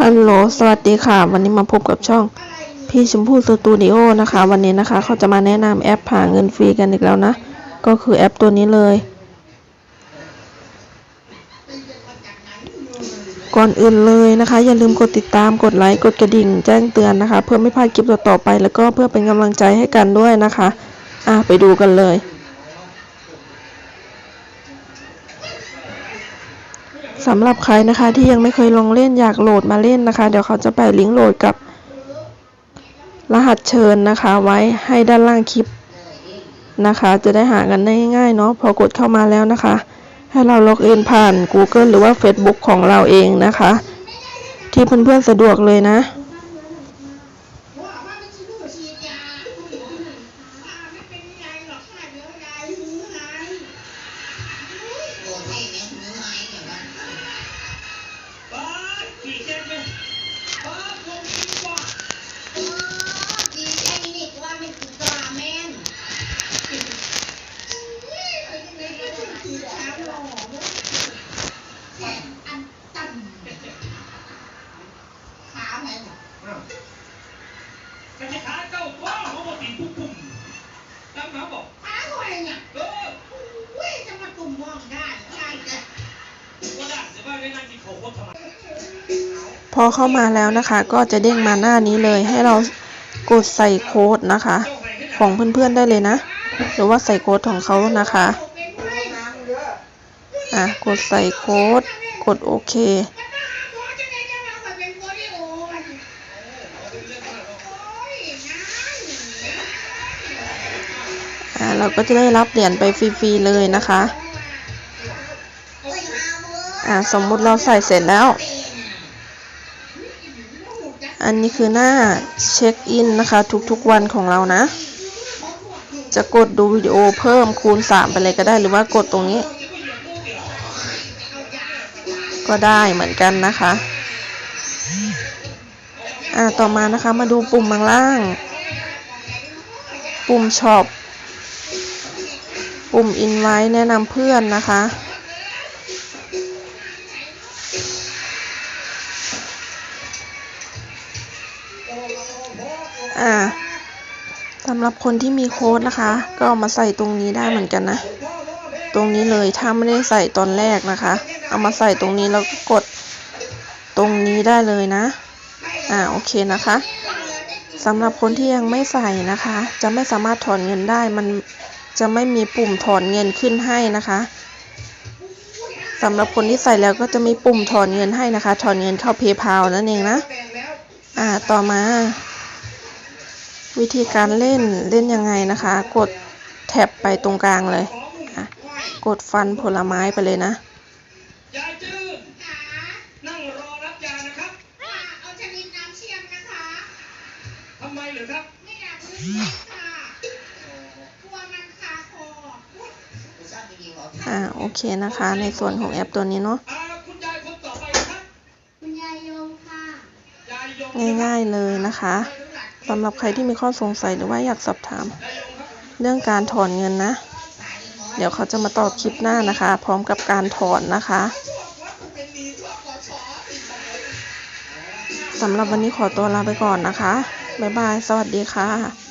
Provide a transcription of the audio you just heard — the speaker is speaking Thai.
ฮัลโหล สวัสดีค่ะ วันนี้มาพบกับช่องพี่ชมพู่สตูดิโอนะคะ วันนี้นะคะ เขาจะมาแนะนำแอปหาเงินฟรีกันอีกแล้วนะ ก็คือแอปตัวนี้เลย ก่อนอื่นเลยนะคะ อย่าลืมกดติดตาม กดไลค์ กดกระดิ่ง แจ้งเตือนนะคะ เพื่อไม่พลาดคลิปต่อๆไป แล้วก็เพื่อเป็นกำลังใจให้กันด้วยนะคะ อะ ไปดูกันเลย สำหรับใครนะคะที่ยังไม่เคยลองเล่นอยากโหลดมาเล่นนะคะ เดี๋ยวเขาจะแปะลิงก์โหลดกับ รหัสเชิญนะคะ ไว้ให้ด้านล่างคลิปนะคะ จะได้หากันได้ง่ายๆเนาะพอกดเข้ามาแล้วนะคะ ให้เราล็อกอินผ่าน Google หรือว่า Facebook ของเราเองนะคะ ที่เพื่อนๆสะดวกเลยนะ พอเข้ามาแล้วนะคะ ก็จะเด้งมาหน้านี้เลย ให้เรากดใส่โค้ดนะคะ ของเพื่อนๆได้เลยนะ หรือว่าใส่โค้ดของเขานะคะอะกดใส่โค้ด กดโอเคอะเราก็จะได้รับเหรียญไปฟรีๆเลยนะคะ อ่าสมมุติเราใส่เสร็จแล้ว อันนี้คือหน้าเช็คอินนะคะ ทุกๆวันของเรานะ จะกดดูวิดีโอเพิ่มคูณ 3 ไปเลยก็ได้หรือว่ากดตรงนี้ ก็ได้เหมือนกันนะคะอ่าต่อมานะคะมาดูปุ่มข้างล่าง ปุ่มช็อปปุ่มอินไว้แนะนำเพื่อนนะคะ อ่าสำหรับคนที่มีโค้ดนะคะ ก็เอามาใส่ตรงนี้ได้เหมือนกันนะ ตรงนี้เลยถ้าไม่ได้ใส่ตอนแรกนะคะ เอามาใส่ตรงนี้แล้วก็กดตรงนี้ได้เลยนะ อ่าโอเคนะคะสำหรับคนที่ยังไม่ใส่นะคะ จะไม่สามารถถอนเงินได้ มันจะไม่มีปุ่มถอนเงินขึ้นให้นะคะสำหรับคนที่ใส่แล้วก็จะมีปุ่มถอนเงินให้นะคะ ถอนเงินเข้า PayPal นั่นเองนะ อ่า ต่อมา วิธีการเล่นเล่นยังไงนะคะ กดแท็บไปตรงกลางเลยอะกดฟันผลไม้ไปเลยนะยายจื้อขานั่งรอรับยานะครับค่ะเอาชนิดน้ำเชื่อมนะคะทำไมเหรอครับไม่อยากลืมเม็ดค่ะกลัวมันคาคอกูชอบไปดีกว่าอ่าโอเคนะคะ ในส่วนของแอปตัวนี้เนาะอ่าคุณยายคนต่อไปครับคุณยายโยมค่ะยายยงง่ายๆเลยนะคะ สำหรับใครที่มีข้อสงสัยหรือว่าอยากสอบถาม เรื่องการถอนเงินนะ เดี๋ยวเขาจะมาตอบคลิปหน้านะคะ พร้อมกับการถอนนะคะสำหรับวันนี้ขอตัวลาไปก่อนนะคะ บ๊ายบาย สวัสดีค่ะ